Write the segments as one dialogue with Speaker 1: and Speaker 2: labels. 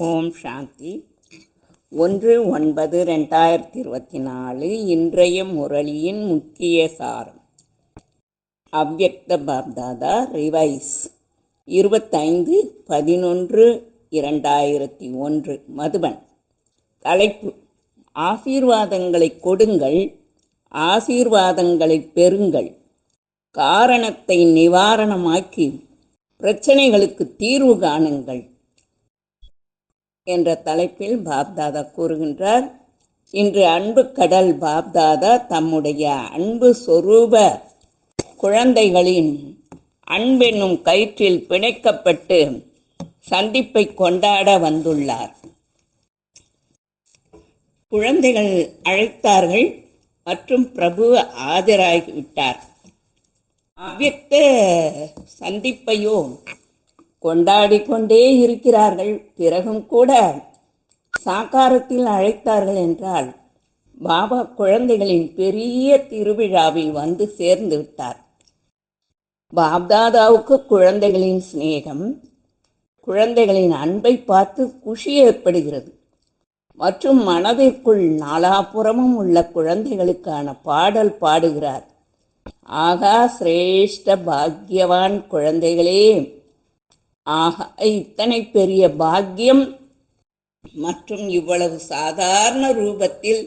Speaker 1: ஓம் சாந்தி. ஒன்று ஒன்பது ரெண்டாயிரத்தி இருபத்தி நாலு இன்றைய முரளியின் முக்கிய சாரம். அவ்யக்த பாப்தாதா ரிவைஸ். இருபத்தைந்து பதினொன்று இரண்டாயிரத்தி ஒன்று மதுபன். தலைப்பு. ஆசீர்வாதங்களை கொடுங்கள் ஆசீர்வாதங்களை பெறுங்கள். காரணத்தை நிவாரணமாக்கி பிரச்சனைகளுக்கு தீர்வு காணுங்கள். என்ற தலைப்பில் பாப்தாதா கூறுகின்றார் இன்று அன்பு கடல் பாப்தாதா தம்முடைய அன்பு சொரூப குழந்தைகளின் அன்பென்னும் கயிற்றில் பிணைக்கப்பட்டு சந்திப்பை கொண்டாட வந்துள்ளார். குழந்தைகள் அழைத்தார்கள் மற்றும் பிரபு ஆஜராகிவிட்டார். அவ்யக்த சந்திப்பையோ கொண்டாடி கொண்டே இருக்கிறார்கள். பிறகும் கூட சாக்காரத்தில் அழைத்தார்கள் என்றால் பாபா குழந்தைகளின் பெரிய திருவிழாவில் வந்து சேர்ந்து விட்டார். பாப்தாதாவுக்கு குழந்தைகளின் சிநேகம் குழந்தைகளின் அன்பை பார்த்து குஷி ஏற்படுகிறது. மற்றும் மனதிற்குள் நாலாபுறமும் உள்ள குழந்தைகளுக்கான பாடல் பாடுகிறார். ஆகா சிரேஷ்ட பாக்யவான் குழந்தைகளே ஆக இத்தனை பெரிய பாக்கியம் மற்றும் இவ்வளவு சாதாரண ரூபத்தில்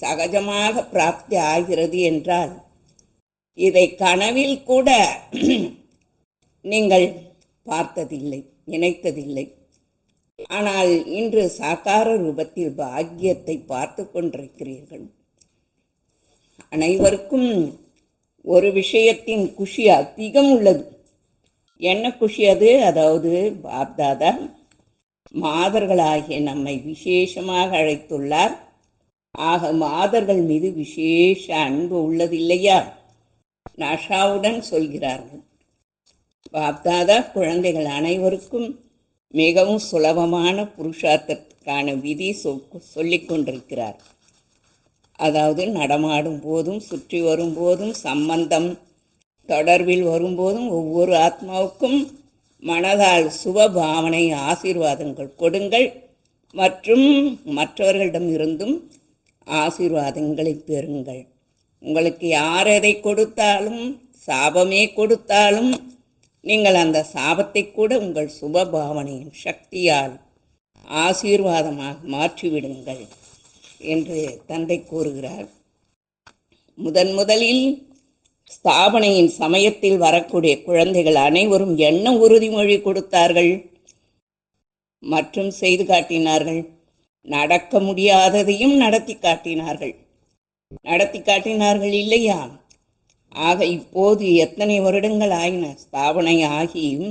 Speaker 1: சகஜமாக பிராப்தி ஆகிறது என்றால் இதை கனவில் கூட நீங்கள் பார்த்ததில்லை நினைத்ததில்லை. ஆனால் இன்று சாக்கார ரூபத்தில் பாக்கியத்தை பார்த்து கொண்டிருக்கிறீர்கள். அனைவருக்கும் ஒரு விஷயத்தின் குஷி அதிகம் உள்ளது. என்ன குஷி அது? அதாவது பாப்தாதா மாதர்களாகிய நம்மை விசேஷமாக அழைத்துள்ளார். ஆக மாதர்கள் மீது விசேஷ அன்பு உள்ளதில்லையா? நஷாவுடன் சொல்கிறார்கள். பாப்தாதா குழந்தைகள் அனைவருக்கும் மிகவும் சுலபமான புருஷார்த்தத்துக்கான விதி சொல்லிக் கொண்டிருக்கிறார். அதாவது நடமாடும் போதும் சுற்றி வரும்போதும் சம்பந்தம் தொடர்பில் வரும்போதும் ஒவ்வொரு ஆத்மாவுக்கும் மனதால் சுப பாவனை ஆசீர்வாதங்கள் கொடுங்கள். மற்றும் மற்றவர்களிடம் இருந்தும் ஆசீர்வாதங்களை பெறுங்கள். உங்களுக்கு யார் எதை கொடுத்தாலும் சாபமே கொடுத்தாலும் நீங்கள் அந்த சாபத்தை கூட உங்கள் சுப பாவனையின் சக்தியால் ஆசீர்வாதமாக மாற்றிவிடுங்கள் என்று தந்தை கூறுகிறார். முதன் முதலில் ஸ்தாபனையின் சமயத்தில் வரக்கூடிய குழந்தைகள் அனைவரும் என்ன உறுதிமொழி கொடுத்தார்கள்? மற்றும் செய்து காட்டினார்கள். நடக்க முடியாததையும் நடத்தி காட்டினார்கள். நடத்தி காட்டினார்கள் இல்லையா? ஆக இப்போது எத்தனை வருடங்கள் ஆயின? ஸ்தாபனை ஆகியும்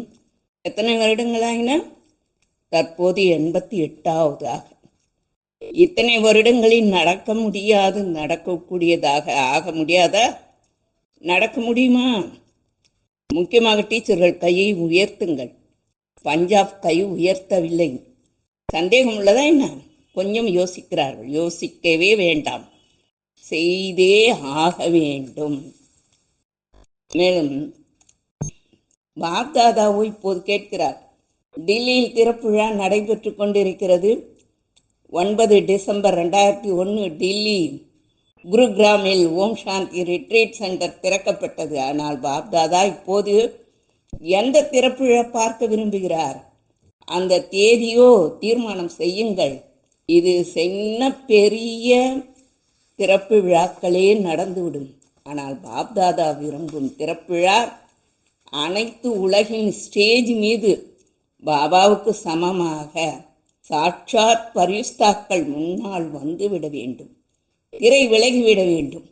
Speaker 1: எத்தனை வருடங்கள் ஆயின? தற்போது எண்பத்தி எட்டாவதாக இத்தனை வருடங்களில் நடக்க முடியாது நடக்கக்கூடியதாக ஆக முடியாதா? நடக்க முடியுமா? முக்கியமாக டீச்சர்கள் கையை உயர்த்துங்கள். பஞ்சாப் கை உயர்த்தவில்லை. சந்தேகம் உள்ளதா என்ன? கொஞ்சம் யோசிக்கிறார்கள். யோசிக்கவே வேண்டாம். செய்தே ஆக வேண்டும். மேலும் பாப்தாதாவோ இப்போது கேட்கிறார் டில்லியில் திறப்புழா நடைபெற்று கொண்டிருக்கிறது. ஒன்பது டிசம்பர் ரெண்டாயிரத்தி ஒன்று டில்லி குருகிராமில் ஓம் சாந்தி ரிட்ரீட் சென்டர் திறக்கப்பட்டது. ஆனால் பாப்தாதா இப்போது எந்த திறப்புழா பார்க்க விரும்புகிறார்? அந்த தேதியோ தீர்மானம் செய்யுங்கள். இது சென்ன பெரிய திறப்பு விழாக்களே நடந்துவிடும். ஆனால் பாப்தாதா விரும்பும் திறப்புழா அனைத்து உலகின் ஸ்டேஜ் மீது பாபாவுக்கு சமமாக. சாட்சாத் பரிஸ்தாக்கள் முன்னால் வந்துவிட வேண்டும். திரை விலகிவிட வேண்டும்.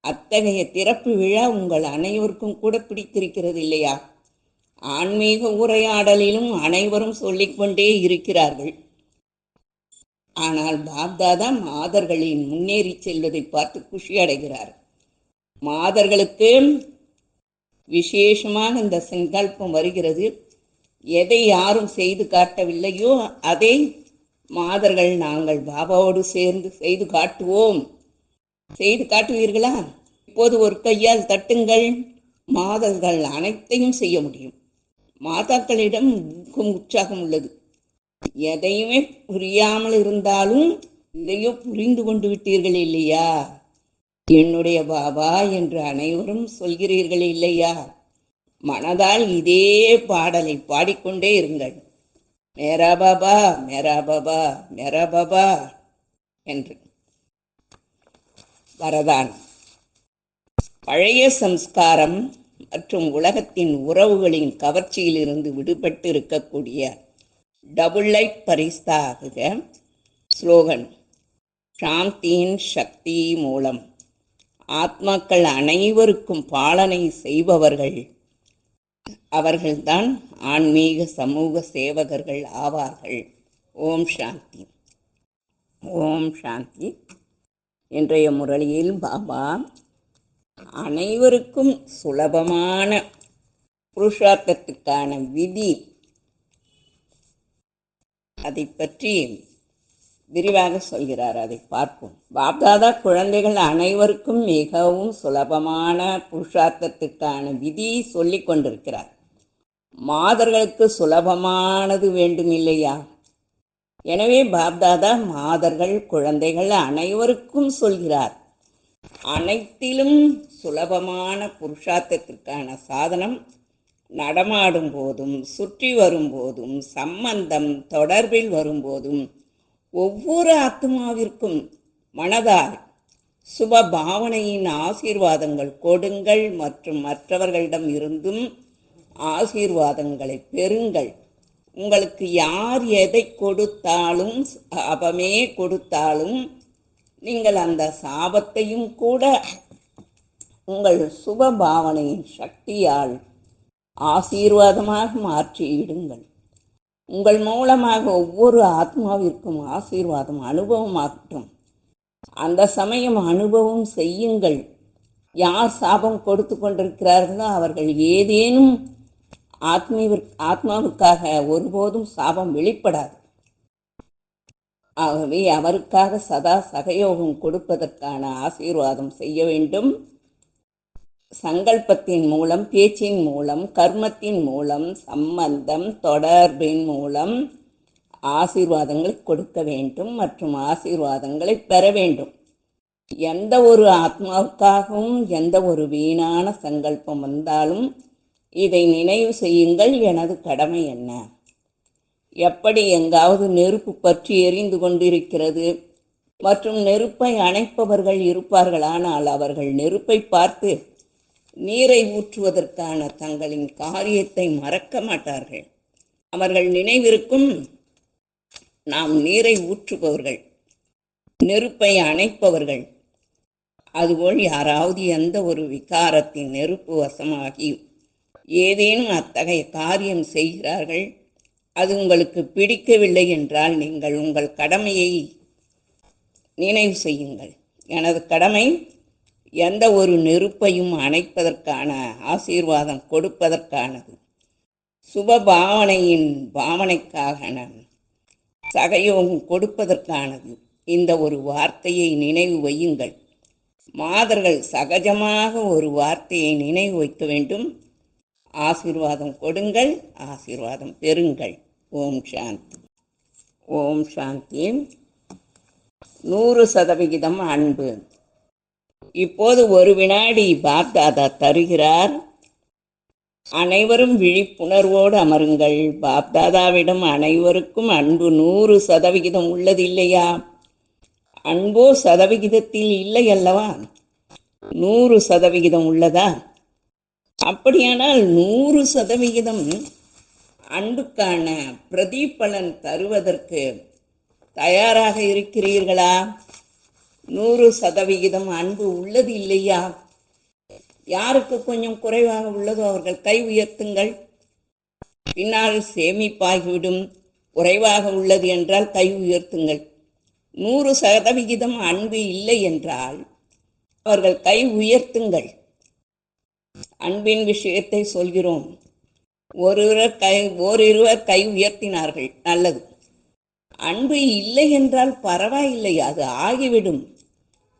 Speaker 1: அத்தகைய திறப்பு விழா உங்கள் அனைவருக்கும் கூட பிடித்திருக்கிறது இல்லையா? ஆன்மீக உரையாடலிலும் அனைவரும் சொல்லிக்கொண்டே இருக்கிறார்கள். ஆனால் பாப்தாதா மாதர்களின் முன்னேறி செல்வதை பார்த்து குஷி அடைகிறார். மாதர்களுக்கு விசேஷமாக இந்த சங்கல்பம் வருகிறது. எதை யாரும் செய்து காட்டவில்லையோ அதை மாதர்கள் நாங்கள் பாபாவோடு சேர்ந்து செய்து காட்டுவோம். செய்து காட்டுவீர்களா? இப்போது ஒரு கையால் தட்டுங்கள். மாதர்கள் அனைத்தையும் செய்ய முடியும். மாதாக்களிடம் ஊக்கம் உற்சாகம் உள்ளது. எதையுமே புரியாமல் இருந்தாலும் இதையோ புரிந்து கொண்டு விட்டீர்கள் இல்லையா? என்னுடைய பாபா என்று அனைவரும் சொல்கிறீர்கள் இல்லையா? மனதால் இதே பாடலை பாடிக்கொண்டே இருங்கள். மேரா பாபா மேரா பாபா மேரா பாபா என்று. வரதான். பழைய சம்ஸ்காரம் மற்றும் உலகத்தின் உறவுகளின் கவர்ச்சியிலிருந்து விடுபட்டு இருக்கக்கூடிய டபுள் லைட் பரிஸ்தாக ஸ்லோகன் சாந்தியின் சக்தி மூலம் ஆத்மாக்கள் அனைவருக்கும் பாலனை செய்பவர்கள் அவர்கள்தான் ஆன்மீக சமூக சேவகர்கள் ஆவார்கள். ஓம் சாந்தி. ஓம் சாந்தி. இன்றைய முரளியில் பாபா அனைவருக்கும் சுலபமான புருஷார்த்தத்துக்கான விதி அதை பற்றி விரிவாக சொல்கிறார். அதை பார்ப்போம். பாப்தாதா குழந்தைகள் அனைவருக்கும் மிகவும் சுலபமான புருஷார்த்தத்துக்கான விதி சொல்லிக் கொண்டிருக்கிறார். மாதர்களுக்கு சுலபமானது வேண்டும் இல்லையா எனவே பாப்தாதா மாதர்கள் குழந்தைகள் அனைவருக்கும் சொல்கிறார் அனைத்திலும் சுலபமான புருஷார்த்தத்திற்கான சாதனம் நடமாடும் போதும் சுற்றி வரும்போதும் சம்பந்தம் தொடர்பில் வரும்போதும் ஒவ்வொரு ஆத்மாவிற்கும் மனதால் சுப பாவனையின் ஆசீர்வாதங்கள் கொடுங்கள் மற்றும் மற்றவர்களிடம் இருந்தும் ஆசீர்வாதங்களை பெறுங்கள். உங்களுக்கு யார் எதை கொடுத்தாலும் சாபமே கொடுத்தாலும் நீங்கள் அந்த சாபத்தையும் கூட உங்கள் சுப பாவனையின் சக்தியால் ஆசீர்வாதமாக மாற்றிவிடுங்கள் உங்கள் மூலமாக ஒவ்வொரு ஆத்மாவிற்கும் ஆசீர்வாதம் அனுபவமாகட்டும் அந்த சமயம் அனுபவம் செய்யுங்கள். யார் சாபம் கொடுத்து கொண்டிருக்கிறார்களோ அவர்கள் ஏதேனும் ஆத்மீவிற் ஆத்மாவுக்காக ஒருபோதும் சாபம் வெளிப்படாது. ஆகவே அவருக்காக சதா சகயோகம் கொடுப்பதற்கான ஆசீர்வாதம் செய்ய வேண்டும். சங்கல்பத்தின் மூலம் பேச்சின் மூலம் கர்மத்தின் மூலம் சம்பந்தம் தொடர்பின் மூலம் ஆசீர்வாதங்களை கொடுக்க வேண்டும் மற்றும் ஆசீர்வாதங்களை பெற வேண்டும். எந்த ஒரு ஆத்மாவுக்காகவும் எந்த ஒரு வீணான சங்கல்பம் வந்தாலும் இதை நினைவு செய்யுங்கள் எனது கடமை என்ன? எப்படி எங்காவது நெருப்பு பற்றி எரிந்து கொண்டிருக்கிறது? மற்றும் நெருப்பை அணைப்பவர்கள் இருப்பார்களானால் அவர்கள் நெருப்பை பார்த்து நீரை ஊற்றுவதற்கான தங்களின் காரியத்தை மறக்க மாட்டார்கள். அவர்கள் நினைவிருக்கும் நாம் நீரை ஊற்றுபவர்கள் நெருப்பை அணைப்பவர்கள். அதுபோல் யாராவது எந்த ஒரு விகாரத்தின் நெருப்பு வசமாகி ஏதேனும் அத்தகைய காரியம் செய்கிறார்கள் அது உங்களுக்கு பிடிக்கவில்லை என்றால் நீங்கள் உங்கள் கடமையை நினைவு செய்யுங்கள். எனது கடமை எந்த ஒரு நெருப்பையும் அணைப்பதற்கான ஆசீர்வாதம் கொடுப்பதற்கானது. சுப பாவனையின் பாவனைக்காக நான் சகயோகம் கொடுப்பதற்கானது. இந்த ஒரு வார்த்தையை நினைவு வையுங்கள். மாதர்கள் சகஜமாக ஒரு வார்த்தையை நினைவு வைக்க வேண்டும். ஆசீர்வாதம் கொடுங்கள் ஆசீர்வாதம் பெறுங்கள். ஓம் சாந்தி. ஓம் சாந்தி. நூறு சதவிகிதம் அன்பு. இப்போது ஒரு வினாடி பாப்தாதா தருகிறார். அனைவரும் விழிப்புணர்வோடு அமருங்கள். பாப்தாதாவிடம் அனைவருக்கும் அன்பு நூறு சதவிகிதம் உள்ளது இல்லையா அன்போ சதவிகிதத்தில் இல்லை அல்லவா? நூறு சதவிகிதம் உள்ளதா? அப்படியானால் நூறு சதவிகிதம் அன்புக்கான பிரதிபலன் தருவதற்கு தயாராக இருக்கிறீர்களா? நூறு சதவிகிதம் அன்பு உள்ளது இல்லையா? யாருக்கு கொஞ்சம் குறைவாக உள்ளதோ அவர்கள் கை உயர்த்துங்கள். பின்னால் சேமிப்பாகிவிடும். குறைவாக உள்ளது என்றால் கை உயர்த்துங்கள். நூறு சதவிகிதம் அன்பு இல்லை என்றால் அவர்கள் கை உயர்த்துங்கள். அன்பின் விஷயத்தை சொல்கிறோம். ஒருவர் கை ஓரிருவர் கை உயர்த்தினார்கள். நல்லது. அன்பு இல்லை என்றால் பரவாயில்லை அது ஆகிவிடும்.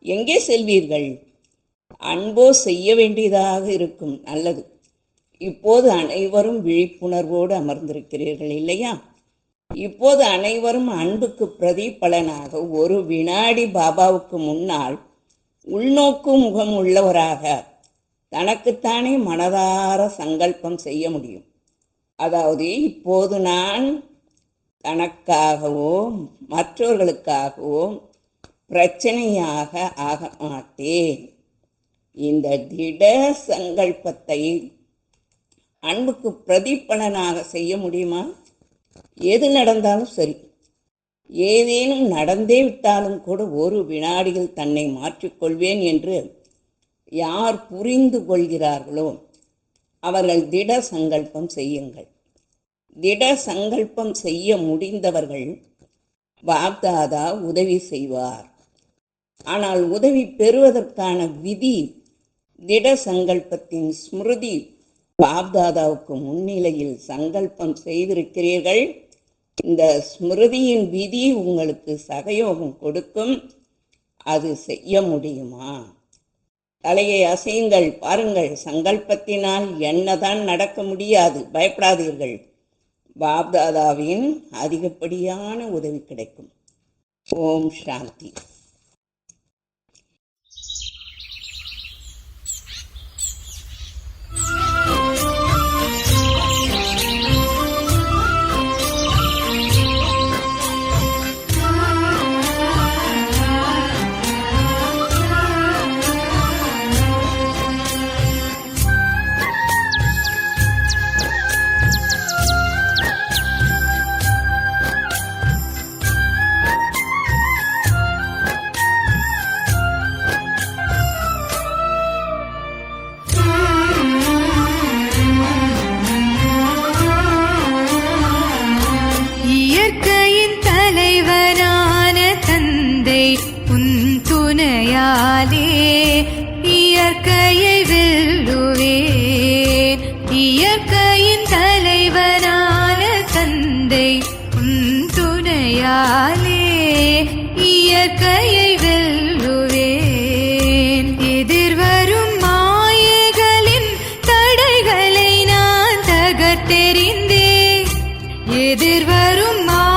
Speaker 1: எங்கே செல்வீர்கள்? அன்போ செய்ய வேண்டியதாக இருக்கும். நல்லது. இப்போது அனைவரும் விழிப்புணர்வோடு அமர்ந்திருக்கிறீர்கள் இல்லையா? இப்போது அனைவரும் அன்புக்கு பிரதிபலனாக ஒரு வினாடி பாபாவுக்கு முன்னால் உள்நோக்கு முகம் உள்ளவராக தனக்குத்தானே மனதார சங்கல்பம் செய்ய முடியும். அதாவது இப்போது நான் தனக்காகவோ மற்றவர்களுக்காகவோ பிரச்சனையாக ஆக மாட்டேன். இந்த திட சங்கல்பத்தை அன்புக்கு பிரதிபலனாக செய்ய முடியுமா? எது நடந்தாலும் சரி. ஏதேனும் நடந்தே விட்டாலும் கூட ஒரு வினாடியில் தன்னை மாற்றிக்கொள்வேன் என்று யார் புரிந்து கொள்கிறார்களோ அவர்கள் திட சங்கல்பம் செய்யுங்கள். திட சங்கல்பம் செய்ய முடிந்தவர்கள் வாப்தாதா உதவி செய்வார். ஆனால் உதவி பெறுவதற்கான விதி திட சங்கல்பத்தின் ஸ்மிருதி. பாப்தாதாவுக்கு முன்னிலையில் சங்கல்பம் செய்திருக்கிறீர்கள். இந்த ஸ்மிருதியின் விதி உங்களுக்கு சகயோகம் கொடுக்கும். அது செய்ய முடியுமா? தலையை அசையுங்கள் பாருங்கள். சங்கல்பத்தினால் என்னதான் நடக்க முடியாது பயப்படாதீர்கள். பாப்தாதாவின் அதிகப்படியான உதவி கிடைக்கும். ஓம் சாந்தி.
Speaker 2: எதிர்வரும் மா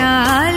Speaker 2: प्यार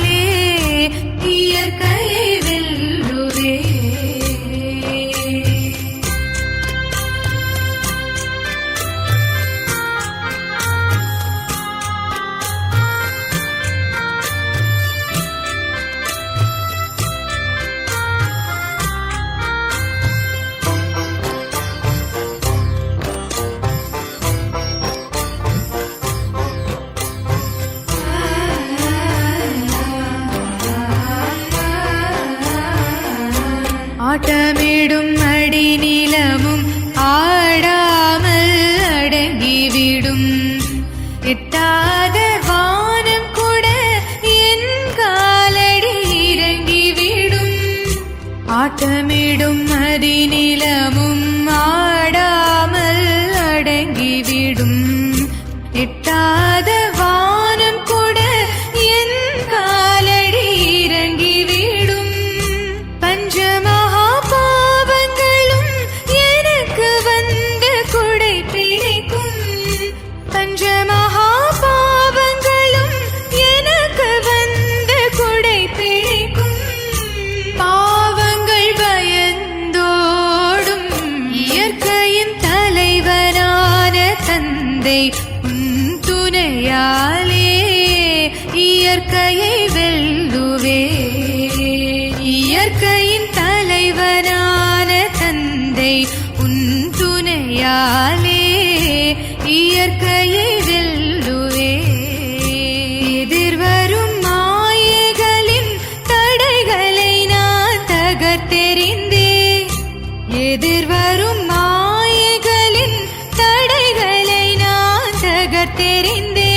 Speaker 2: தெரிந்தே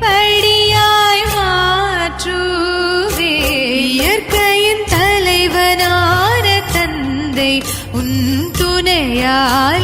Speaker 2: படியாய் மாற்றுவே. இயற்கையின் தலைவனார தந்தை உன் துணையாய்